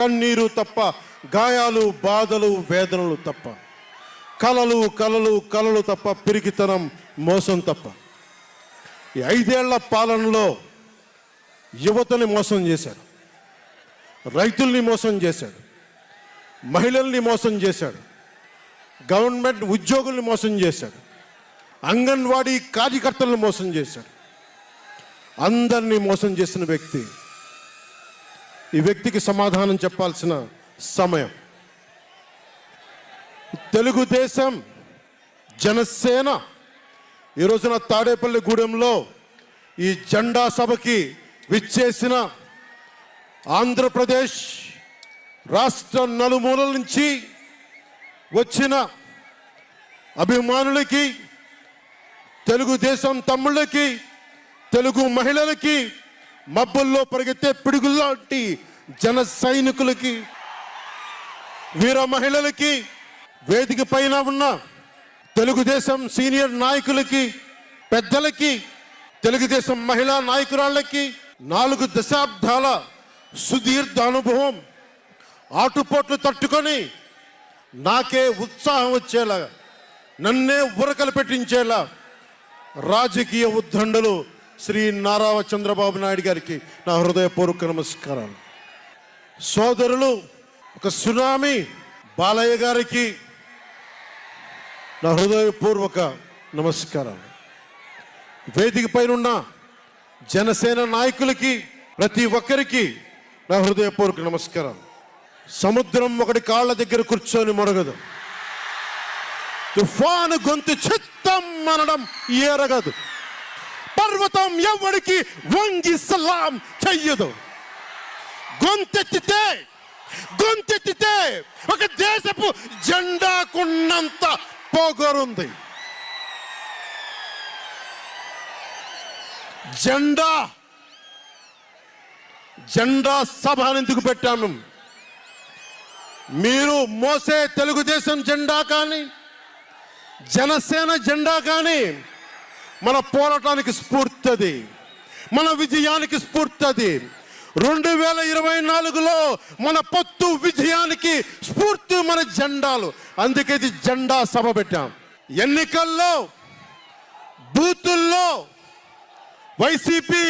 కన్నీరు తప్ప గాయాలు బాధలు వేదనలు తప్ప. కలలు కలలు కలలు తప్ప పిరికితనం మోసం తప్ప. ఈ ఐదేళ్ళ పాలనలో యువతని మోసం చేశాడు. రైతుల్ని మోసం చేశాడు. మహిళల్ని మోసం చేశాడు. గవర్నమెంట్ ఉద్యోగుల్ని మోసం చేశాడు. అంగన్వాడీ కార్యకర్తలను మోసం చేశాడు. అందరినీ మోసం చేసిన వ్యక్తి ఈ వ్యక్తికి సమాధానం చెప్పాల్సిన సమయం. తెలుగుదేశం జనసేన ఈ రోజున తాడేపల్లి గూడెంలో ఈ జెండా సభకి విచ్చేసిన ఆంధ్రప్రదేశ్ రాష్ట్ర నలుమూలల నుంచి వచ్చిన అభిమానులకి తెలుగుదేశం తమ్ముళ్ళకి తెలుగు మహిళలకి మబ్బుల్లో పరిగెత్తే పిడుగుల్లాంటి జన సైనికులకి వీర మహిళలకి వేదిక పైన ఉన్న తెలుగుదేశం సీనియర్ నాయకులకి పెద్దలకి తెలుగుదేశం మహిళా నాయకురాళ్ళకి నాలుగు దశాబ్దాల సుదీర్ఘ అనుభవం ఆటుపోట్లు తట్టుకొని నాకే ఉత్సాహం వచ్చేలా నన్నే ఉరకలు పెట్టించేలా రాజకీయ ఉద్దండలు శ్రీ నారా చంద్రబాబు నాయుడు గారికి నా హృదయపూర్వక నమస్కారాలు. సోదరులు ఒక సునామీ బాలయ్య గారికి నా హృదయపూర్వక నమస్కారాలు. వేదిక పైనన్న జనసేన నాయకులకి ప్రతి ఒక్కరికి నా హృదయపూర్వక నమస్కారాలు. సముద్రం ఒకటి కాళ్ళ దగ్గర కూర్చొని మొరగదు. తుఫాను గొంతు చిత్తం అనడం ఎరగదు పర్వతం ఎవరికి వంగి సలాం చెయ్యదు. గొంతెత్తితే గొంతెత్తితే ఒక దేశపు జెండాకున్నంత పొగరుంది. జెండా జెండా సభ ఎందుకు పెట్టాము మీరు మోసే తెలుగుదేశం జెండా కానీ జనసేన జెండా కానీ మన పోరాటానికి స్ఫూర్తి మన విజయానికి స్ఫూర్తి రెండు వేల ఇరవై నాలుగులో మన పొత్తు విజయానికి స్ఫూర్తి మన జెండాలు. అందుకే ఇది జెండా సభ పెట్టాం. ఎన్నికల్లో బూతుల్లో వైసీపీ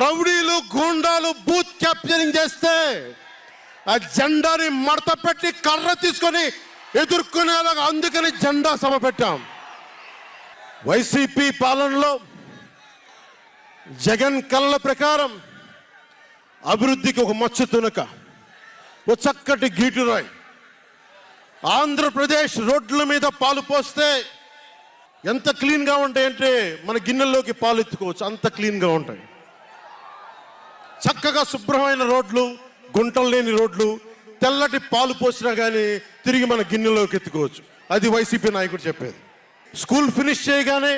రౌడీలు గూండాలు బూత్ క్యాప్చరింగ్ చేస్తే ఆ జెండాని మడత పెట్టి కర్ర తీసుకొని ఎదుర్కొనేలాగా అందుకని జెండా సభ పెట్టాం. వైసీపీ పాలనలో జగన్ కళ్ళ ప్రకారం అభివృద్ధికి ఒక మచ్చ తునక ఒక చక్కటి గీటురాయి ఆంధ్రప్రదేశ్ రోడ్ల మీద పాలు పోస్తే ఎంత క్లీన్గా ఉంటాయంటే మన గిన్నెల్లోకి పాలు ఎత్తుకోవచ్చు అంత క్లీన్గా ఉంటాయి. చక్కగా శుభ్రమైన రోడ్లు గుంటలు లేని రోడ్లు తెల్లటి పాలు పోసినా కానీ తిరిగి మన గిన్నెలోకి ఎత్తుకోవచ్చు. అది వైసీపీ నాయకుడు చెప్పేది. స్కూల్ ఫినిష్ చేయగానే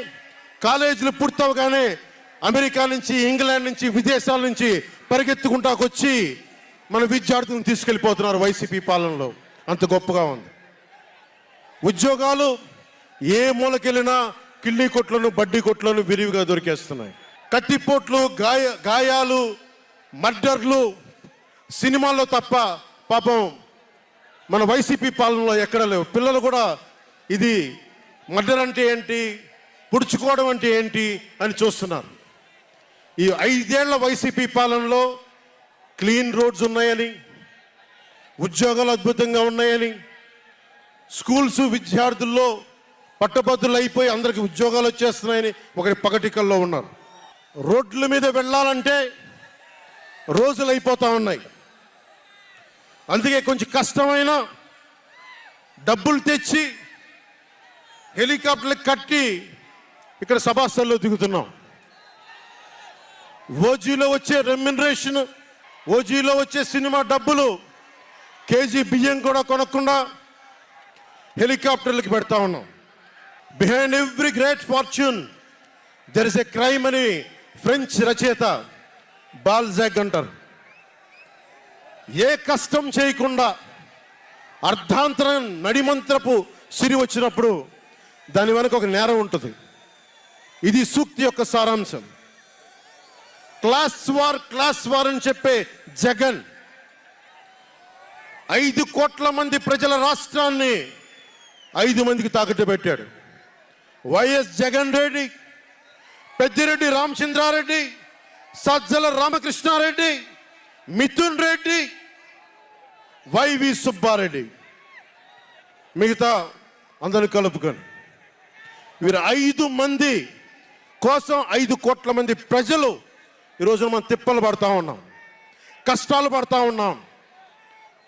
కాలేజీలు పూర్తవగానే అమెరికా నుంచి ఇంగ్లాండ్ నుంచి విదేశాల నుంచి పరిగెత్తుకుంటాకొచ్చి మన విద్యార్థులను తీసుకెళ్ళిపోతున్నారు వైసీపీ పాలనలో. అంత గొప్పగా ఉంది. ఉద్యోగాలు ఏ మూలకెళ్ళినా కిళ్ళీ కొట్లను బడ్డీ కొట్లను విరివిగా దొరికేస్తున్నాయి. కత్తిపోట్లు గాయ గాయాలు మర్డర్లు సినిమాల్లో తప్ప పాపం మన వైసీపీ పాలనలో ఎక్కడ లేవు. పిల్లలు కూడా ఇది మర్డర్ అంటే ఏంటి? పుడుచుకోవడం అంటే ఏంటి? అని చూస్తున్నారు. ఈ ఐదేళ్ళ వైసీపీ పాలనలో క్లీన్ రోడ్స్ ఉన్నాయని ఉద్యోగాలు అద్భుతంగా ఉన్నాయని స్కూల్స్ విద్యార్థుల్లో పట్టభద్రులు అయిపోయి అందరికి ఉద్యోగాలు వచ్చేస్తున్నాయని ఒకటి పగటికల్లో ఉన్నారు. రోడ్ల మీద వెళ్ళాలంటే రోజులు అయిపోతూ ఉన్నాయి. అందుకే కొంచెం కష్టమైన డబ్బులు తెచ్చి హెలికాప్టర్లు కట్టి ఇక్కడ సభాస్థల్లో దిగుతున్నాం. ఓజీలో వచ్చే రెమ్యునరేషన్ ఓజీలో వచ్చే సినిమా డబ్బులు కేజీ బియ్యం కూడా కొనకుండా హెలికాప్టర్లకు పెడతా ఉన్నాం. Behind every great fortune there is a crime అని ఫ్రెంచ్ రచయిత బాల్జాగ్ అంటారు. ఏ కష్టం చేయకుండా అర్ధాంతరం నడిమంత్రపు సిరి వచ్చినప్పుడు దాని వెనక ఒక నేరం ఉంటుంది. ఇది సూక్తి యొక్క సారాంశం. క్లాస్ వార్ క్లాస్ వార్ అని చెప్పే జగన్ ఐదు కోట్ల మంది ప్రజల రాష్ట్రాన్ని ఐదు మందికి తాకట్టు పెట్టాడు. YS Jagan Reddy Peddireddy Ramachandra Reddy Sajjala Ramakrishna Reddy Mithun Reddy YV Subba Reddy. మిగతా అందరూ కలుపుకొని. వీరు ఐదు మంది కోసం ఐదు కోట్ల మంది ప్రజలు ఈరోజు మనం తిప్పలు పడతా ఉన్నాం కష్టాలు పడతా ఉన్నాం.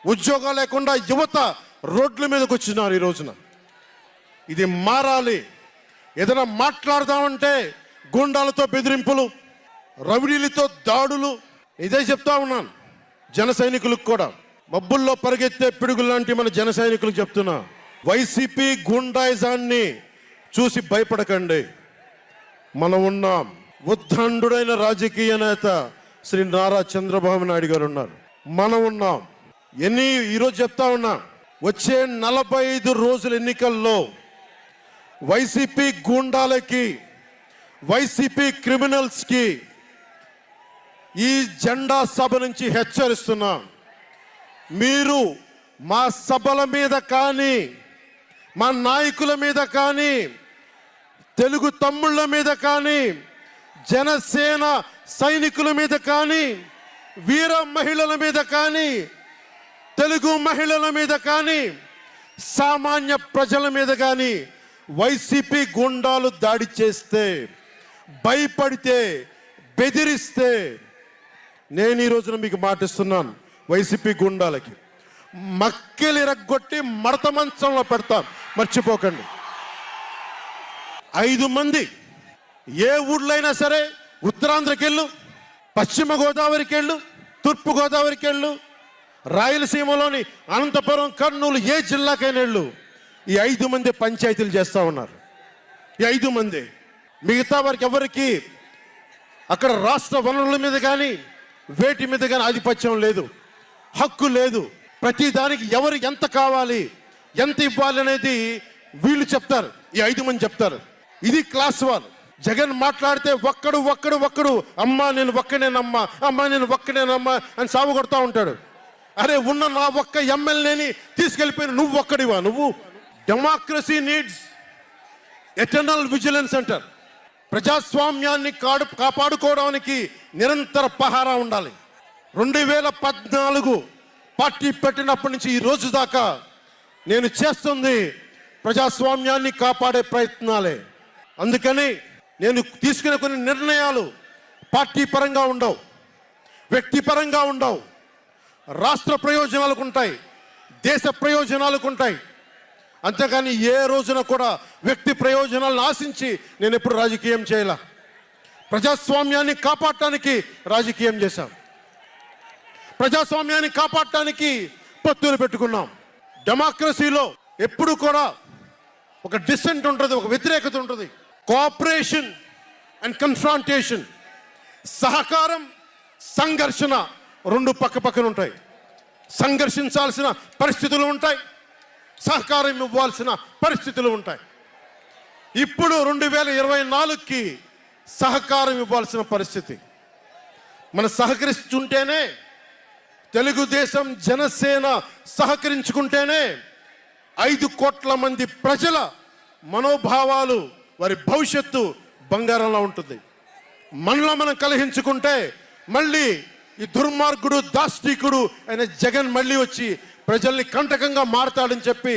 ఉద్యోగాలు లేకుండా యువత రోడ్ల మీదకి వచ్చినారు ఈ రోజున. ఇది మారాలి. ఏదైనా మాట్లాడదామంటే గుండాలతో బెదిరింపులు రవిడీలతో దాడులు ఇదే చెప్తా ఉన్నాను. జన సైనికులకు కూడా. మబ్బుల్లో పరిగెత్తే పిడుగులు లాంటి మన జన సైనికులకు చెప్తున్నా. వైసీపీ గుండాయిజాన్ని చూసి భయపడకండి. మనం ఉన్నాం. ఉద్దండుడైన రాజకీయ నేత శ్రీ నారా చంద్రబాబు నాయుడు గారు ఉన్నారు. మనం ఉన్నాం. ఎన్ని ఈరోజు చెప్తా ఉన్నా వచ్చే నలభై ఐదు రోజుల ఎన్నికల్లో వైసీపీ గూండాలకి వైసీపీ క్రిమినల్స్కి ఈ జెండా సభ నుంచి హెచ్చరిస్తున్నాం. మీరు మా సభల మీద కానీ మా నాయకుల మీద కానీ తెలుగు తమ్ముళ్ళ మీద కానీ జనసేన సైనికుల మీద కానీ వీర మహిళల మీద కానీ తెలుగు మహిళల మీద కానీ సామాన్య ప్రజల మీద కానీ వైసీపీ గుండాలు దాడి చేస్తే భయపడితే బెదిరిస్తే నేను ఈ రోజున మీకు మాటిస్తున్నాను వైసీపీ గుండాలకి. మక్కెలు ఇరగ్గొట్టి మడత మంచంలో పెడతాం. మర్చిపోకండి. ఐదు మంది ఏ ఊళ్ళైనా సరే ఉత్తరాంధ్రకి వెళ్ళు పశ్చిమ గోదావరికి వెళ్ళు తూర్పు గోదావరికి వెళ్ళు రాయలసీమలోని అనంతపురం కర్నూలు ఏ జిల్లాకైనా వెళ్ళు. ఈ ఐదు మంది పంచాయతీలు చేస్తూ ఉన్నారు. ఈ ఐదు మంది. మిగతా వారికి ఎవరికి అక్కడ రాష్ట్ర వనరుల మీద కానీ వేటి మీద కానీ ఆధిపత్యం లేదు హక్కు లేదు. ప్రతి దానికి ఎవరు ఎంత కావాలి? ఎంత ఇవ్వాలనేది వీళ్ళు చెప్తారు. ఈ ఐదు మంది చెప్తారు. ఇది క్లాస్ వన్. జగన్ మాట్లాడితే ఒక్కడు ఒక్కడు ఒక్కడు అమ్మా నేను ఒక్కనేనమ్మా అమ్మా నేను ఒక్కనేనమ్మా అని సాగు కొడతా ఉంటాడు. అరే ఉన్న నా ఒక్క ఎమ్మెల్యేని తీసుకెళ్ళిపోయిన నువ్వు ఒక్కడివా? నువ్వు డెమోక్రసీ నీడ్స్ ఎటర్నల్ విజిలెన్స్ అంటారు ప్రజాస్వామ్యాన్ని కాడు కాపాడుకోవడానికి నిరంతర పహారా ఉండాలి. రెండు వేల పద్నాలుగు పార్టీ పెట్టినప్పటి నుంచి ఈ రోజు దాకా నేను చేస్తుంది ప్రజాస్వామ్యాన్ని కాపాడే ప్రయత్నాలే. అందుకని నేను తీసుకునే కొన్ని నిర్ణయాలు పార్టీ పరంగా ఉండవు వ్యక్తిపరంగా ఉండవు. రాష్ట్ర ప్రయోజనాలకు ఉంటాయి దేశ ప్రయోజనాలకు ఉంటాయి. అంతేకాని ఏ రోజున కూడా వ్యక్తి ప్రయోజనాలను ఆశించి నేను ఎప్పుడు రాజకీయం చేయాల. ప్రజాస్వామ్యాన్ని కాపాడటానికి రాజకీయం చేశాం. ప్రజాస్వామ్యాన్ని కాపాడటానికి పొత్తులు పెట్టుకున్నాం. డెమోక్రసీలో ఎప్పుడు కూడా ఒక డిసెంట్ ఉంటుంది ఒక వ్యతిరేకత ఉంటుంది. కోఆపరేషన్ అండ్ కన్ఫ్రాంటేషన్ సహకారం సంఘర్షణ రెండు పక్క పక్కన ఉంటాయి. సంఘర్షించాల్సిన పరిస్థితులు ఉంటాయి సహకారం ఇవ్వాల్సిన పరిస్థితులు ఉంటాయి. ఇప్పుడు రెండు వేల ఇరవై నాలుగుకి సహకారం ఇవ్వాల్సిన పరిస్థితి. మన సహకరిస్తుంటేనే తెలుగుదేశం జనసేన సహకరించుకుంటేనే ఐదు కోట్ల మంది ప్రజల మనోభావాలు వారి భవిష్యత్తు బంగారంలో ఉంటుంది. మనలో మనం కలహించుకుంటే మళ్ళీ ఈ దుర్మార్గుడు దాష్టికుడు అయిన జగన్ మళ్ళీ వచ్చి ప్రజల్ని కంటకంగా మారతాడని చెప్పి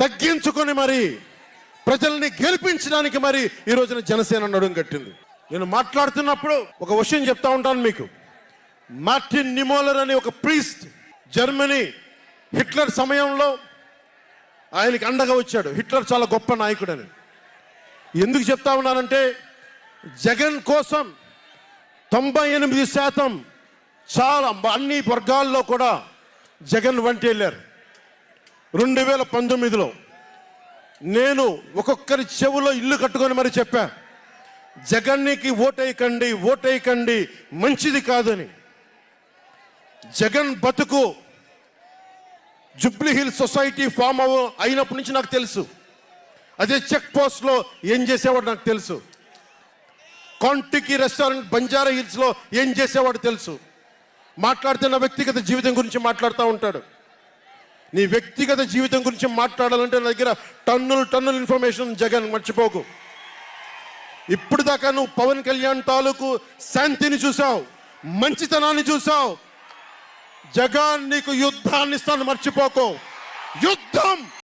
తగ్గించుకొని మరి ప్రజల్ని గెలిపించడానికి మరి ఈ రోజున జనసేన నడుం కట్టింది. నేను మాట్లాడుతున్నప్పుడు ఒక విషయం చెప్తా ఉంటాను మీకు. మార్టిన్ నిమోలర్ అనే ఒక ప్రీస్ట్ జర్మనీ హిట్లర్ సమయంలో ఆయనకి అండగా వచ్చాడు. హిట్లర్ చాలా గొప్ప నాయకుడని. ఎందుకు చెప్తా ఉన్నానంటే జగన్ కోసం తొంభై ఎనిమిది శాతం చాలా అన్ని వర్గాల్లో కూడా జగన్ వంటి వెళ్ళారు రెండు వేల పంతొమ్మిదిలో నేను ఒక్కొక్కరి చెవులో ఇల్లు కట్టుకొని మరి చెప్పా జగన్నికి ఓటేయకండి ఓటేయకండి మంచిది కాదని. జగన్ బతుకు జుబ్లీ హిల్ సొసైటీ ఫామ్ అవ అయినప్పటి నుంచి నాకు తెలుసు. అదే చెక్ పోస్ట్లో ఏం చేసేవాడు నాకు తెలుసు. కాంటికి రెస్టారెంట్ బంజారా హిల్స్లో ఏం చేసేవాడు తెలుసు. మాట్లాడుతున్న వ్యక్తిగత జీవితం గురించి మాట్లాడుతూ ఉంటాడు. నీ వ్యక్తిగత జీవితం గురించి మాట్లాడాలంటే నా దగ్గర టన్నులు టన్నుల ఇన్ఫర్మేషన్ జగన్ మర్చిపోకు. ఇప్పుడు దాకా నువ్వు పవన్ కళ్యాణ్ తాలూకు శాంతిని చూసావు మంచితనాన్ని చూసావు జగన్ నీకు యుద్ధాన్ని ఇస్తాను మర్చిపోకు. యుద్ధం!